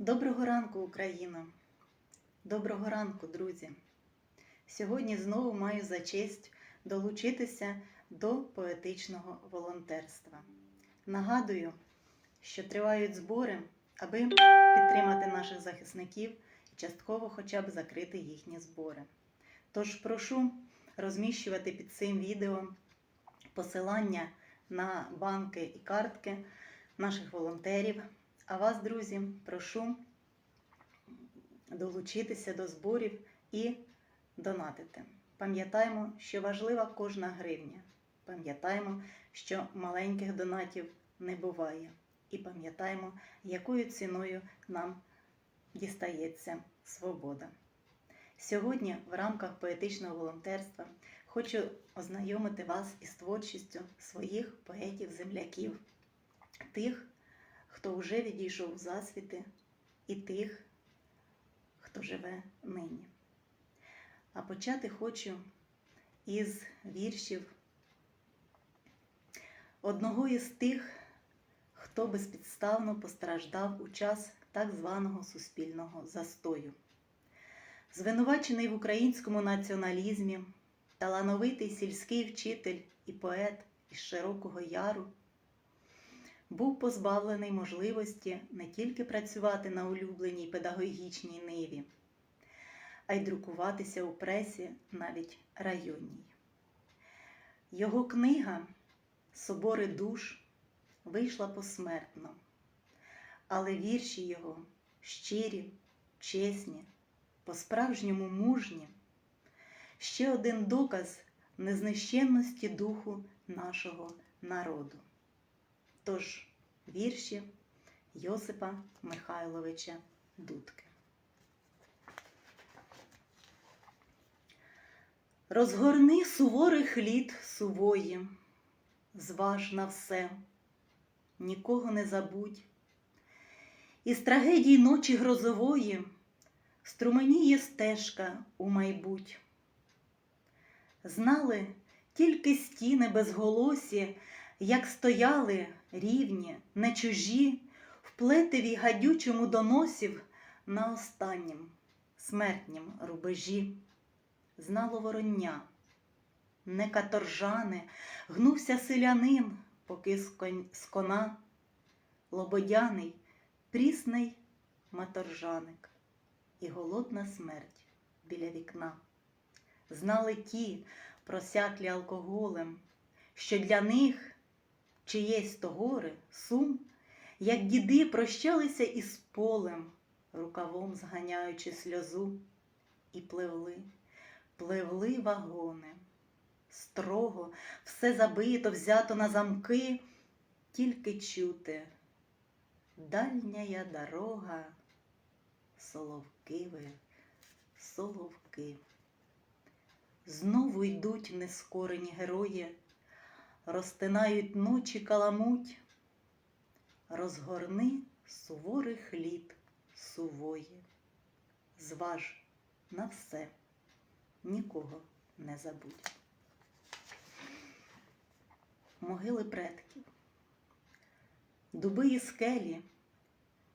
Доброго ранку, Україно! Доброго ранку, друзі! Сьогодні знову маю за честь долучитися до поетичного волонтерства. Нагадую, що тривають збори, аби підтримати наших захисників і частково хоча б закрити їхні збори. Тож прошу розміщувати під цим відео посилання на банки і картки наших волонтерів. А вас, друзі, прошу долучитися до зборів і донатити. Пам'ятаємо, що важлива кожна гривня. Пам'ятаємо, що маленьких донатів не буває. І пам'ятаємо, якою ціною нам дістається свобода. Сьогодні, в рамках поетичного волонтерства, хочу ознайомити вас із творчістю своїх поетів-земляків, тих, хто вже відійшов в засвіти, і тих, хто живе нині. А почати хочу із віршів одного із тих, хто безпідставно постраждав у час так званого суспільного застою. Звинувачений в українському націоналізмі, талановитий сільський вчитель і поет із Широкого Яру був позбавлений можливості не тільки працювати на улюбленій педагогічній ниві, а й друкуватися у пресі навіть районній. Його книга Собори душ вийшла посмертно, але вірші його щирі, чесні, по-справжньому мужні, ще один доказ незнищенності духу нашого народу. Тож вірші Йосипа Михайловича Дудки. Розгорни суворих літ сувої, зваж на все, нікого не забудь. Із трагедій ночі грозової струменіє стежка у майбуть. Знали тільки стіни безголосі, як стояли рівні, не чужі, в плетеві гадючому доносів на останнім смертнім рубежі. Знало вороння, не каторжани, гнувся селянин, поки з кон- кона, лободяний, прісний маторжаник і голодна смерть біля вікна. Знали ті, просяклі алкоголем, що для них чиєсь то горе, сум, як діди прощалися із полем, рукавом зганяючи сльозу, і пливли, пливли вагони. Строго, все забито, взято на замки, тільки чути. Дальняя дорога, соловки ви, соловки. Знову йдуть нескорені герої, розтинають ночі каламуть, розгорни суворих літ сувої, зваж на все, нікого не забудь. Могили предків, дуби і скелі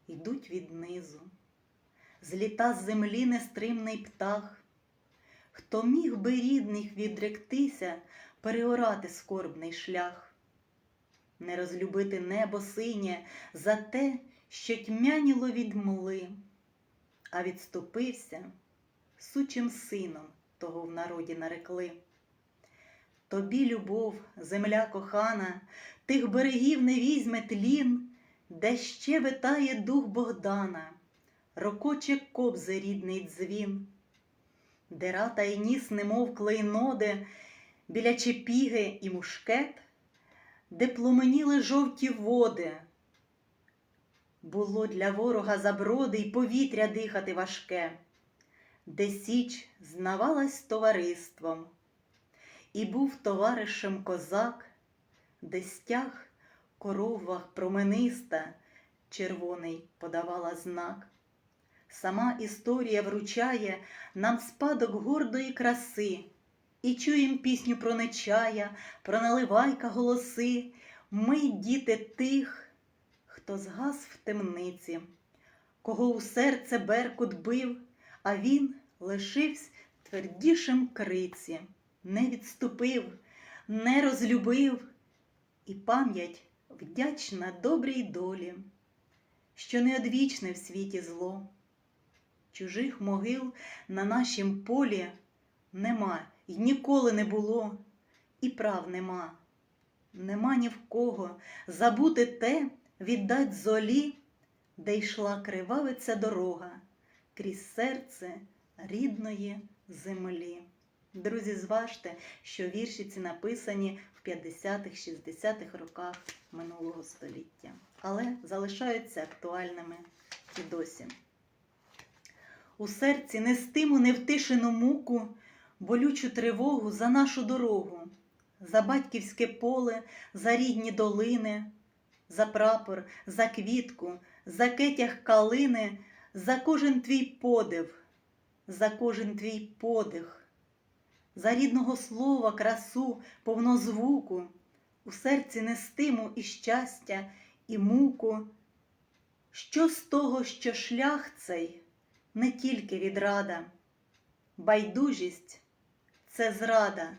йдуть віднизу, зліта з землі нестримний птах. Хто міг би рідних відректися, переорати скорбний шлях, не розлюбити небо синє за те, що тьмяніло від мли, а відступився сучим сином того в народі нарекли. Тобі, любов, земля кохана, тих берегів не візьме тлін, де ще витає дух Богдана, рокоче кобзи рідний дзвін де рата й ніс, немов клейноди, біля чепіги і мушкет, де пломеніли жовті води. Було для ворога заброди й повітря дихати важке, де січ знавалась товариством, і був товаришем козак, де стяг коровах промениста, червоний подавала знак. Сама історія вручає нам спадок гордої краси, і чуєм пісню про нечая, про наливайка голоси. Ми, діти тих, хто згас в темниці, кого у серце беркут бив, а він лишився твердішим криці, не відступив, не розлюбив, і пам'ять вдячна добрій долі, що не одвічне в світі зло. Чужих могил на нашім полі нема й ніколи не було, і прав нема. Нема ні в кого забути те, віддать золі, де йшла кривавиця дорога крізь серце рідної землі. Друзі, зважте, що вірші ці написані в 50-х, 60-х роках минулого століття, але залишаються актуальними і досі. У серці нестиму невтишену муку, болючу тривогу за нашу дорогу, за батьківське поле, за рідні долини, за прапор, за квітку, за кетях калини, за кожен твій подив, за кожен твій подих, за рідного слова, красу, повнозвуку, у серці нестиму і щастя, і муку. Що з того, що шлях цей не тільки відрада, байдужість це зрада,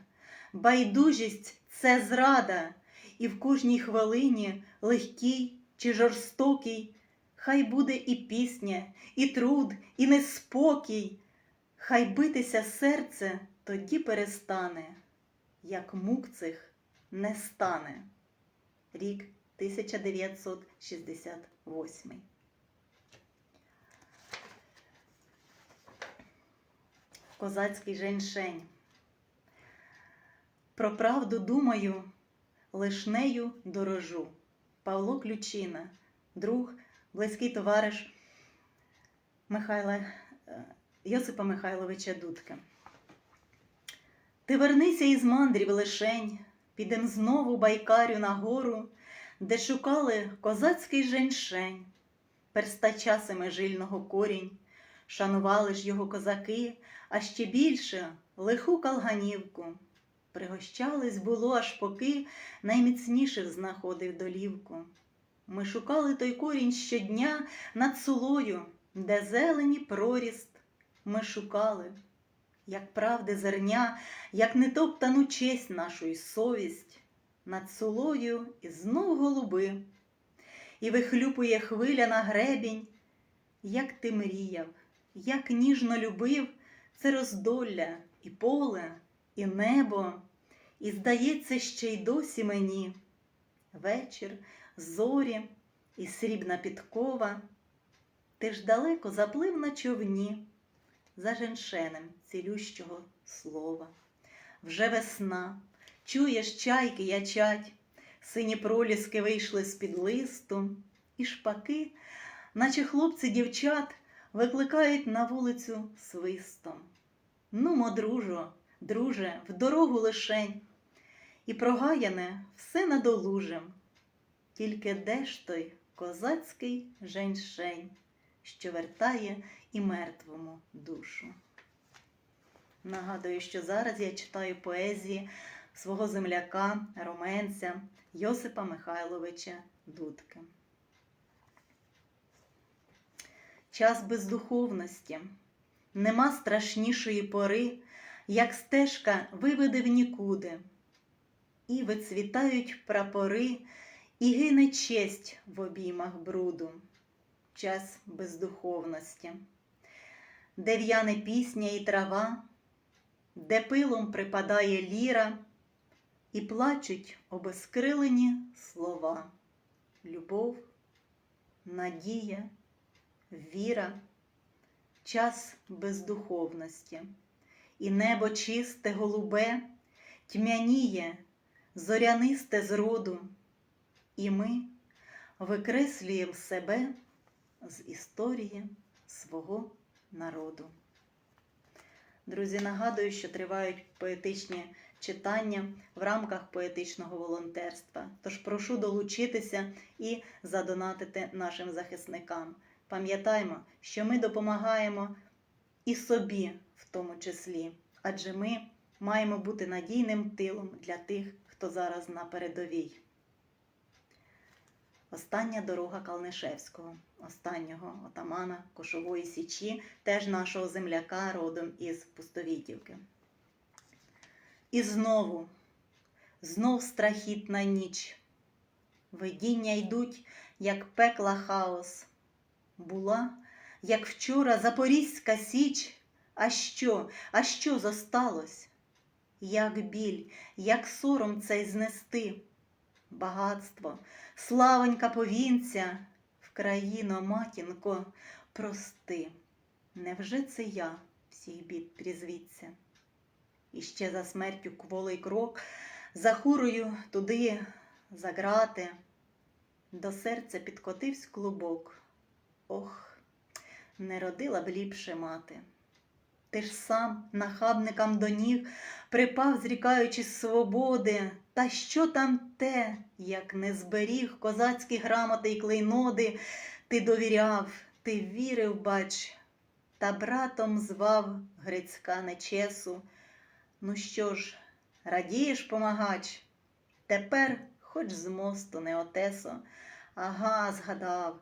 байдужість це зрада, і в кожній хвилині легкій чи жорстокій, хай буде і пісня, і труд, і неспокій, хай битися серце тоді перестане, як мук цих не стане. Рік 1968 Козацький женьшень. Про правду думаю, лиш нею дорожу. Павло Ключина, друг, близький товариш Михайла е, Йосипа Михайловича Дудка. Ти вернися із мандрів лишень, підем знову байкарю на гору, де шукали козацький женьшень, перста часами жильного корінь, шанували ж його козаки, а ще більше лиху калганівку. Пригощались було, аж поки найміцніших знаходив долівку. Ми шукали той корінь щодня над сулою, де зелені проріст. Ми шукали, як правди зерня, як нетоптану честь нашу й совість, над сулою і знов голуби, і вихлюпує хвиля на гребінь, як ти мріяв, як ніжно любив це роздолля і поле, і небо, і, здається, ще й досі мені вечір, зорі і срібна підкова. Ти ж далеко заплив на човні за женшенем цілющого слова. Вже весна, чуєш, чайки ячать, сині проліски вийшли з-під листу, і шпаки, наче хлопці дівчат, викликають на вулицю свистом. Нумо, дружо, друже, в дорогу лишень, і прогаяне все надолужим. Тільки де ж той козацький женьшень, що вертає і мертвому душу. Нагадую, що зараз я читаю поезії свого земляка, роменця Йосипа Михайловича Дудки. Час бездуховності, нема страшнішої пори, як стежка виведе в нікуди, і вицвітають прапори, і гине честь в обіймах бруду, час бездуховності, де в'яне пісня і трава, де пилом припадає ліра, і плачуть обескрилені слова, любов, надія, віра, час бездуховності, і небо чисте, голубе, тьмяніє, зорянисте зроду, і ми викреслюємо себе з історії свого народу. Друзі, нагадую, що тривають поетичні читання в рамках поетичного волонтерства. Тож прошу долучитися і задонатити нашим захисникам. Пам'ятаймо, що ми допомагаємо і собі в тому числі, адже ми маємо бути надійним тилом для тих, хто зараз на передовій. Остання дорога Калнишевського. останнього отамана Кошової Січі, теж нашого земляка родом із Пустовітівки. І знову, знов страхітна ніч. Видіння йдуть, як пекла хаос. Була, як вчора, Запорізька Січ. А що, а що зосталось? Як біль, як сором цей знести, багатство, славонька повінця, в країно, матінко, прости. Невже це я всіх бід прізвіться? І ще за смертю кволий крок, за хурою туди, за грати, до серця підкотивсь клубок. Ох, не родила б ліпше мати. Ти ж сам нахабникам до ніг припав, зрікаючи свободи, та що там те, як не зберіг козацькі грамоти й клейноди, ти довіряв, ти вірив, бач, та братом звав Грицька нечесу. Ну що ж, радієш, помагач? Тепер хоч з мосту не отесо, ага, згадав.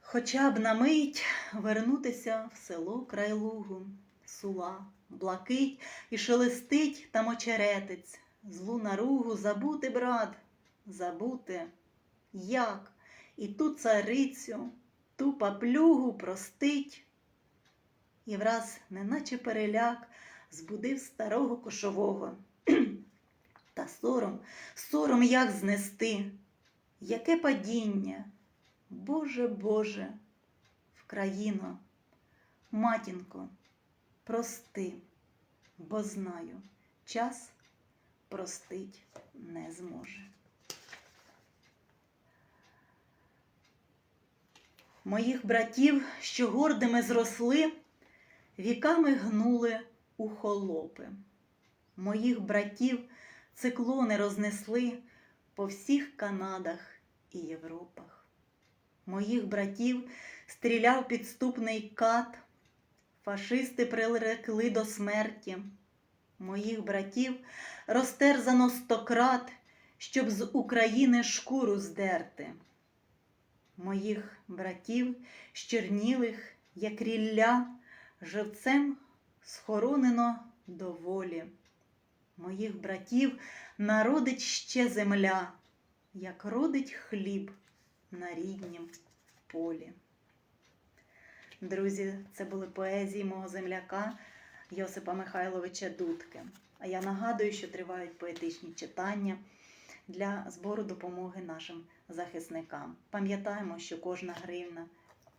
Хоча б на мить вернутися в село край лугу, сула, блакить і шелестить там очеретець, злу наругу забути, брат, забути, як, і ту царицю, ту паплюгу простить. І враз, неначе переляк, збудив старого кошового. Та сором, сором як знести, яке падіння. Боже, Боже, Вкраїно, матінко, прости, бо знаю, час простить не зможе. Моїх братів, що гордими зросли, віками гнули у холопи. Моїх братів циклони рознесли по всіх Канадах і Європах моїх братів стріляв підступний кат, фашисти прирекли до смерті, моїх братів розтерзано стократ, щоб з України шкуру здерти. Моїх братів, щернілих, як рілля, живцем схоронено до волі. Моїх братів народить ще земля, як родить хліб на ріднім полі. Друзі, це були поезії мого земляка Йосипа Михайловича Дудки. А я нагадую, що тривають поетичні читання для збору допомоги нашим захисникам. Пам'ятаємо, що кожна гривна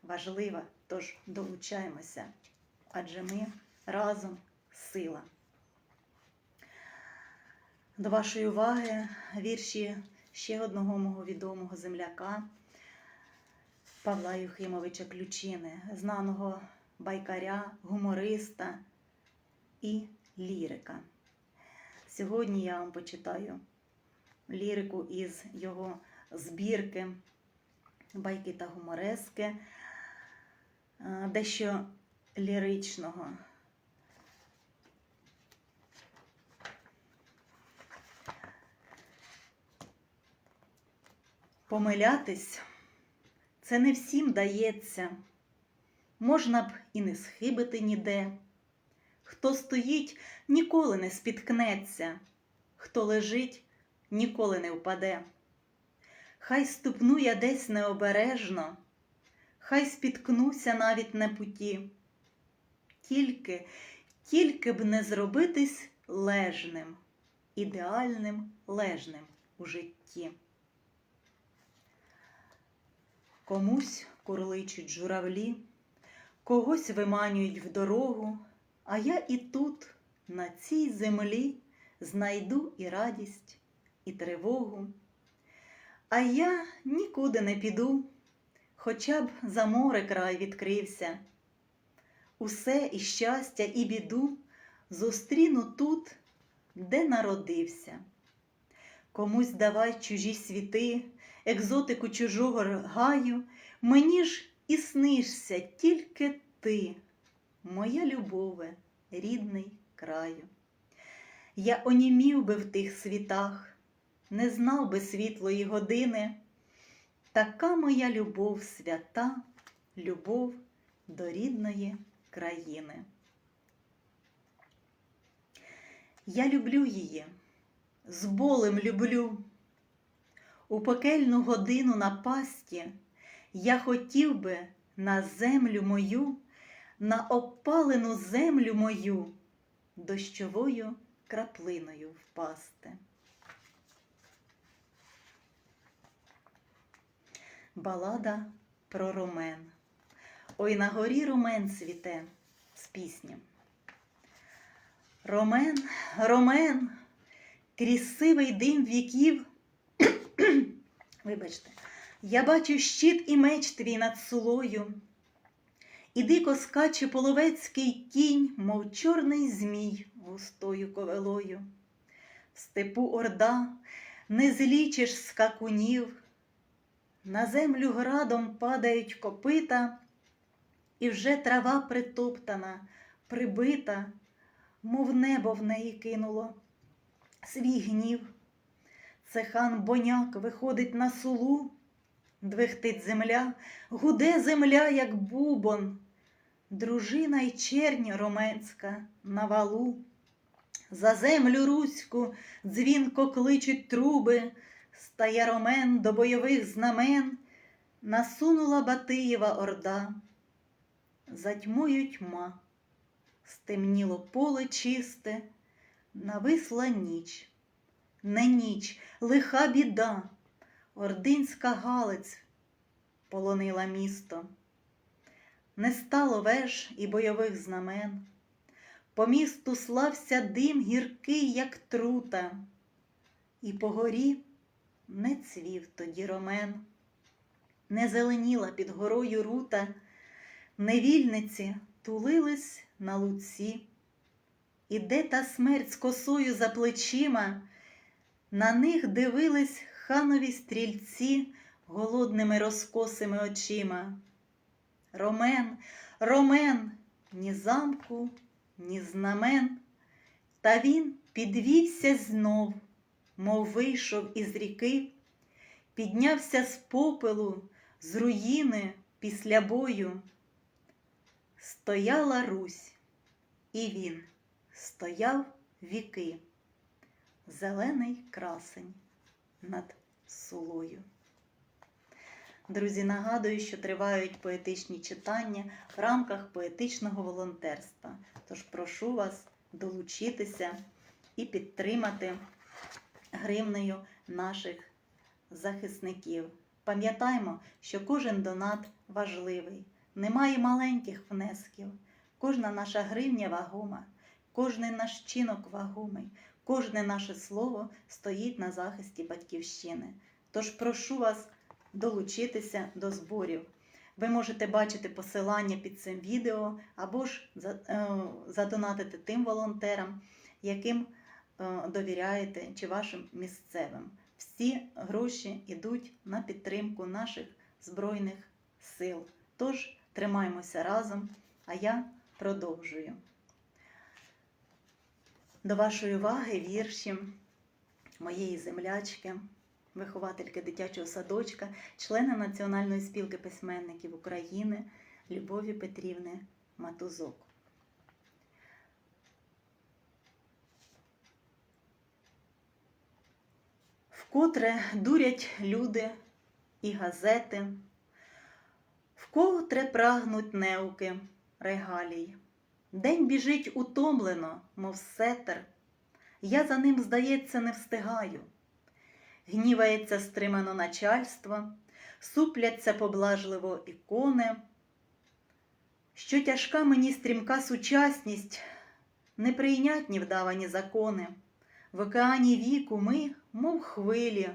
важлива, тож долучаємося, адже ми разом сила. До вашої уваги вірші ще одного мого відомого земляка Павла Юхимовича Ключини, знаного байкаря, гумориста і лірика. Сьогодні я вам почитаю лірику із його збірки байки та гуморески, е, дещо ліричного. Помилятись це не всім дається, можна б і не схибити ніде. Хто стоїть, ніколи не спіткнеться, хто лежить, ніколи не впаде. Хай ступну я десь необережно, хай спіткнуся навіть на путі. Тільки, тільки б не зробитись лежним, ідеальним лежним у житті. Комусь курличуть журавлі, когось виманюють в дорогу, а я і тут, на цій землі, знайду і радість, і тривогу. А я нікуди не піду, хоча б за море край відкрився. Усе і щастя, і біду зустріну тут, де народився. Комусь давай чужі світи екзотику чужого гаю, мені ж і снишся тільки ти, моя любове, рідний краю. Я онімів би в тих світах, не знав би світлої години, така моя любов свята, любов до рідної країни. Я люблю її, з болем люблю. У пекельну годину напасті я хотів би на землю мою, на опалену землю мою дощовою краплиною впасти. Балада про ромен. Ой на горі ромен цвіте з пісні. Ромен, ромен, крізь сивий дим віків. Вибачте, я бачу щит і меч твій над сулою, і дико скаче половецький кінь, мов чорний змій густою ковелою. В степу орда не злічиш скакунів, на землю градом падають копита, і вже трава притоптана, прибита, мов небо в неї кинуло свій гнів. Це хан боняк виходить на сулу, двихтить земля, гуде земля, як бубон, дружина й чернь роменська на валу. За землю руську дзвінко кличуть труби, стає ромен до бойових знамен, насунула Батиєва орда, за тьмою тьма, стемніло поле чисте, нависла ніч, не ніч, лиха біда, ординська галиць полонила місто. Не стало веж і бойових знамен. По місту слався дим гіркий, як трута, і по горі не цвів тоді ромен, не зеленіла під горою рута, невільниці тулились на луці, і де та смерть з косою за плечима, на них дивились ханові стрільці голодними розкосими очима. Ромен, ромен, ні замку, ні знамен, та він підвівся знов, мов вийшов із ріки, піднявся з попелу, з руїни після бою. Стояла Русь, і він стояв віки, зелений красень над сулою. Друзі, нагадую, що тривають поетичні читання в рамках поетичного волонтерства. Тож прошу вас долучитися і підтримати гривнею наших захисників. Пам'ятаймо, що кожен донат важливий, немає маленьких внесків. Кожна наша гривня вагома, кожний наш чинок вагомий, кожне наше слово стоїть на захисті батьківщини. Тож прошу вас долучитися до зборів. Ви можете бачити посилання під цим відео або ж задонатити тим волонтерам, яким е, довіряєте, чи вашим місцевим. Всі гроші йдуть на підтримку наших Збройних сил. Тож тримаємося разом, а я продовжую. До вашої уваги вірші моєї землячки виховательки дитячого садочка, члена Національної спілки письменників України Любові Петрівни Матузок. Вкотре дурять люди і газети, вкотре прагнуть неуки регалій. День біжить утомлено, мов сетер. Я за ним, здається, не встигаю гнівається стримано начальство, супляться поблажливо ікони, що тяжка мені стрімка сучасність, неприйнятні вдавані закони. В океані віку ми, мов хвилі,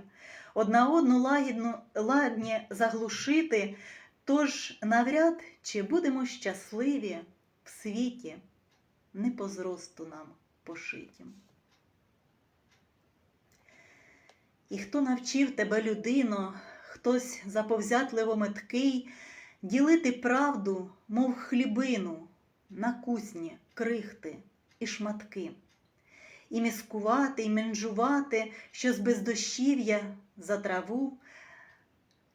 одна одну лагідну ладні заглушити, тож навряд чи будемо щасливі світі, не по зросту нам пошитім. І хто навчив тебе, людино, хтось заповзятливо меткий, ділити правду, мов хлібину, на кузні, крихти і шматки, і міскувати, і менжувати, що з бездощів'я за траву,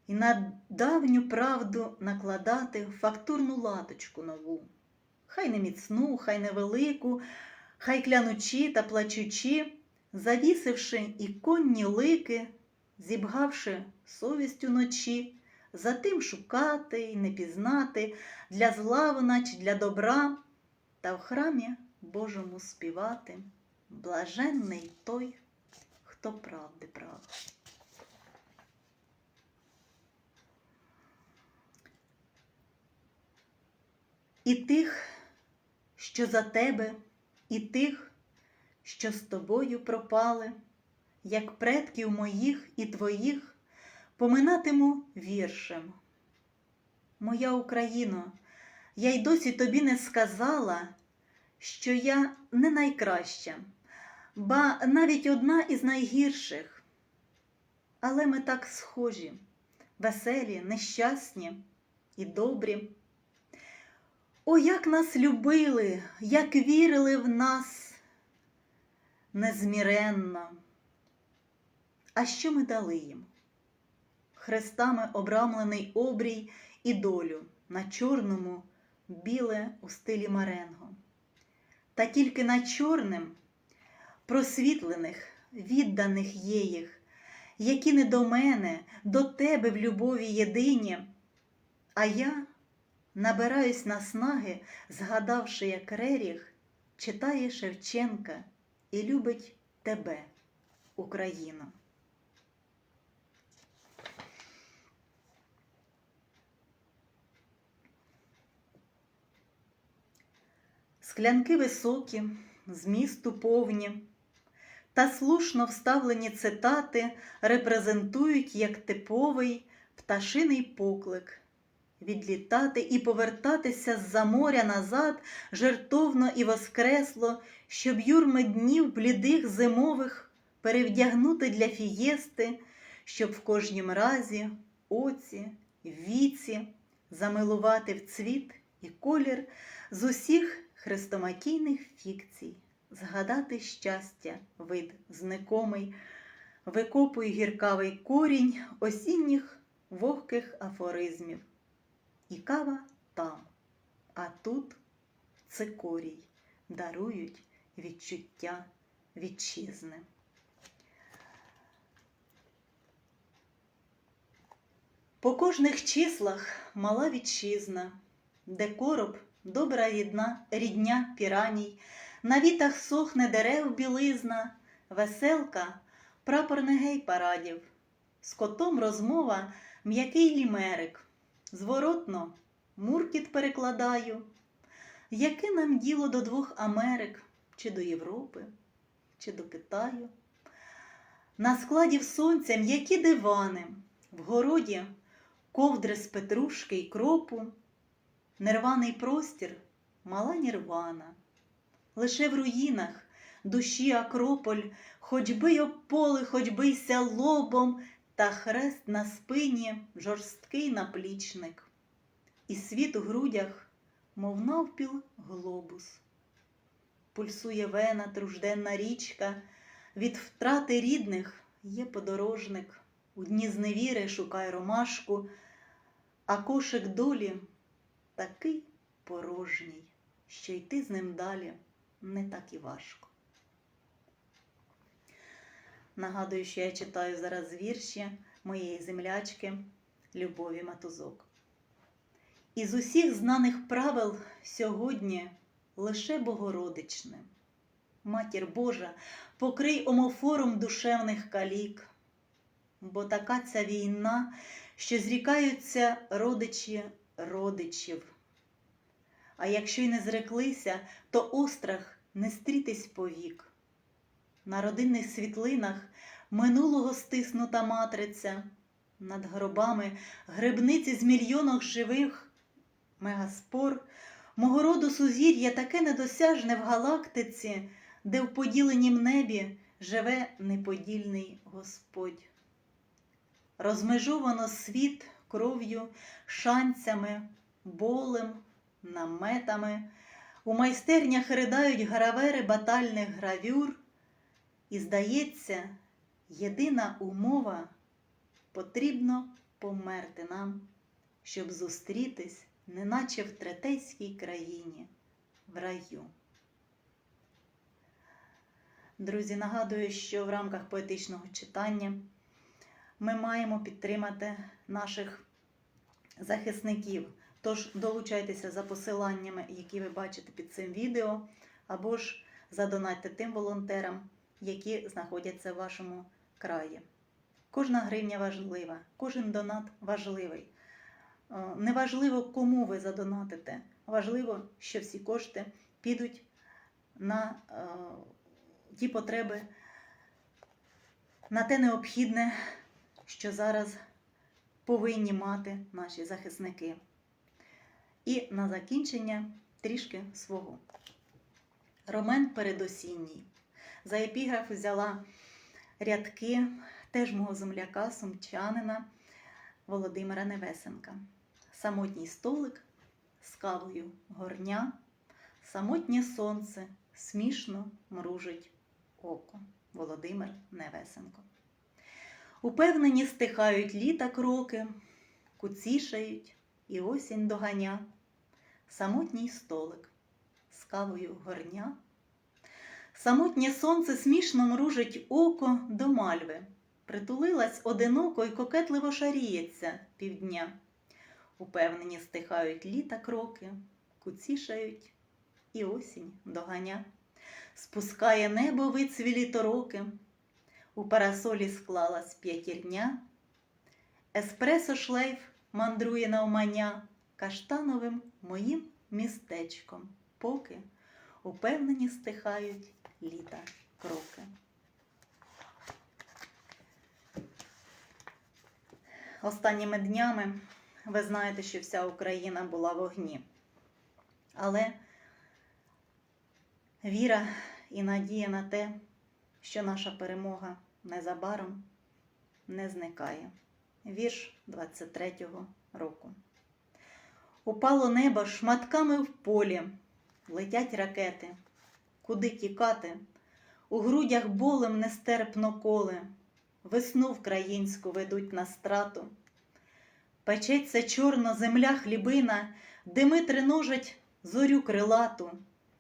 і на давню правду накладати фактурну латочку нову. Хай не міцну, хай не велику, хай клянучи та плачучи, завісивши і конні лики, зібгавши совість уночі, за тим шукати й не пізнати, для зла вона чи для добра, та в храмі Божому співати, блаженний той, хто правди прав. І тих, що за тебе, і тих, що з тобою пропали, як предків моїх і твоїх, поминатиму віршем. Моя Україно, я й досі тобі не сказала, що я не найкраща, ба навіть одна із найгірших. Але ми так схожі, веселі, нещасні і добрі. О, як нас любили, як вірили в нас незміренно. А що ми дали їм? Хрестами обрамлений обрій і долю на чорному біле у стилі маренго. Та тільки на чорним, просвітлених, відданих є їх, які не до мене, до тебе в любові єдині, а я набираюсь наснаги, згадавши, як Реріх читає Шевченка і любить тебе, Україно. Склянки високі, змісту повні, та слушно вставлені цитати репрезентують як типовий пташиний поклик відлітати і повертатися з-за моря назад жертовно і воскресло, щоб юрми днів блідих зимових перевдягнути для фієсти, щоб в кожнім разі оці, віці замилувати в цвіт і колір з усіх хрестоматійних фікцій, згадати щастя, вид зникомий, викопуй гіркавий корінь осінніх вогких афоризмів. І кава там, а тут цикорій. Дарують відчуття вітчизни. По кожних числах мала вітчизна, де короб добра рідна, рідня піраній, на вітах сохне дерев білизна, веселка, прапор негей парадів, з котом розмова м'який лімерик. Зворотно муркіт перекладаю, яке нам діло до двох Америк, чи до Європи, чи до Китаю. На складі сонця м'які дивани, в городі ковдри з петрушки й кропу, нерваний простір, мала нірвана. Лише в руїнах душі Акрополь, хоч би й ополи, хоч би й лобом, та хрест на спині жорсткий наплічник, і світ у грудях, мов навпіл глобус. Пульсує вена тружденна річка, від втрати рідних є подорожник, у дні зневіри шукай ромашку, а кошик долі такий порожній, що йти з ним далі не так і важко. Нагадую, що я читаю зараз вірші моєї землячки Любові Матузок. Із усіх знаних правил сьогодні лише Богородичне. Матір Божа, покрий омофором душевних калік, бо така ця війна, що зрікаються родичі родичів. А якщо й не зреклися, то острах не стрітись повік. На родинних світлинах минулого стиснута матриця, над гробами грибниці з мільйонок живих, мегаспор, мого роду сузір'я таке недосяжне в галактиці, де в поділенім небі живе неподільний Господь. Розмежовано світ кров'ю, шанцями, болем, наметами, у майстернях ридають гравери батальних гравюр. І, здається, єдина умова потрібно померти нам, щоб зустрітись, неначе в третейській країні, в раю. Друзі, нагадую, що в рамках поетичного читання ми маємо підтримати наших захисників. Тож долучайтеся за посиланнями, які ви бачите під цим відео, або ж задонатьте тим волонтерам, які знаходяться в вашому краї. Кожна гривня важлива, кожен донат важливий. Е, Неважливо, кому ви задонатите. Важливо, що всі кошти підуть на е, ті потреби, на те необхідне, що зараз повинні мати наші захисники. І на закінчення трішки свого. Ромен передосінній. За епіграф взяла рядки теж мого земляка, сумчанина Володимира Невесенка. Самотній столик з кавою горня, самотнє сонце смішно мружить око. Володимир Невесенко. Упевнені стихають літа кроки, куцішають і осінь доганя, самотній столик з кавою горня. Самотнє сонце смішно мружить око до мальви, притулилась одиноко й кокетливо шаріється півдня. Упевнені стихають літа кроки, куцішають і осінь доганя. Спускає небо вицвілі тороки, у парасолі склалась п'ятірня, еспресо шлейф мандрує навмання каштановим моїм містечком, поки упевнені стихають літа кроки. Останніми днями ви знаєте, що вся Україна була в огні. Але віра і надія на те, що наша перемога незабаром не зникає. Вірш 23-го року. Упало небо шматками в полі, летять ракети. Куди тікати? У грудях болем нестерпно коле, весну вкраїнську ведуть на страту. Печеться чорно земля хлібина, дими триножать зорю крилату,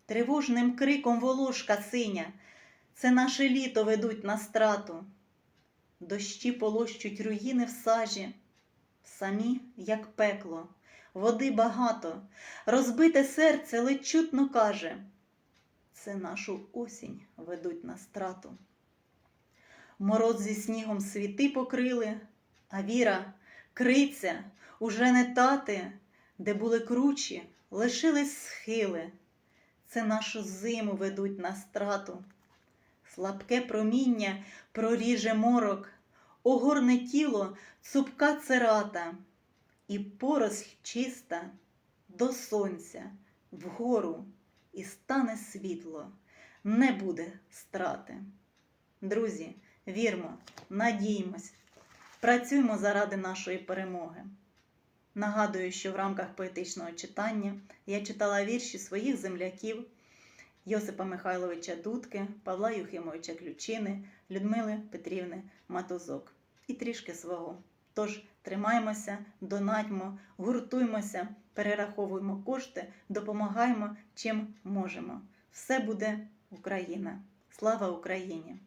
тривожним криком волошка синя, це наше літо ведуть на страту. Дощі полощуть руїни в сажі, самі, як пекло, води багато, розбите серце ледь чутно каже, це нашу осінь ведуть на страту. Мороз зі снігом світи покрили, а віра криця, уже не тати, де були кручі, лишились схили. Це нашу зиму ведуть на страту. Слабке проміння проріже морок, огорне тіло цупка церата, і поросль чиста до сонця вгору і стане світло, не буде страти. Друзі, вірмо, надіймось, працюємо заради нашої перемоги. Нагадую, що в рамках поетичного читання я читала вірші своїх земляків Йосипа Михайловича Дудки, Павла Юхимовича Ключини, Людмили Петрівни Матузок і трішки свого. Тож тримаймося, донатьмо, гуртуймося, перераховуємо кошти, допомагаємо чим можемо. Все буде Україна. Слава Україні!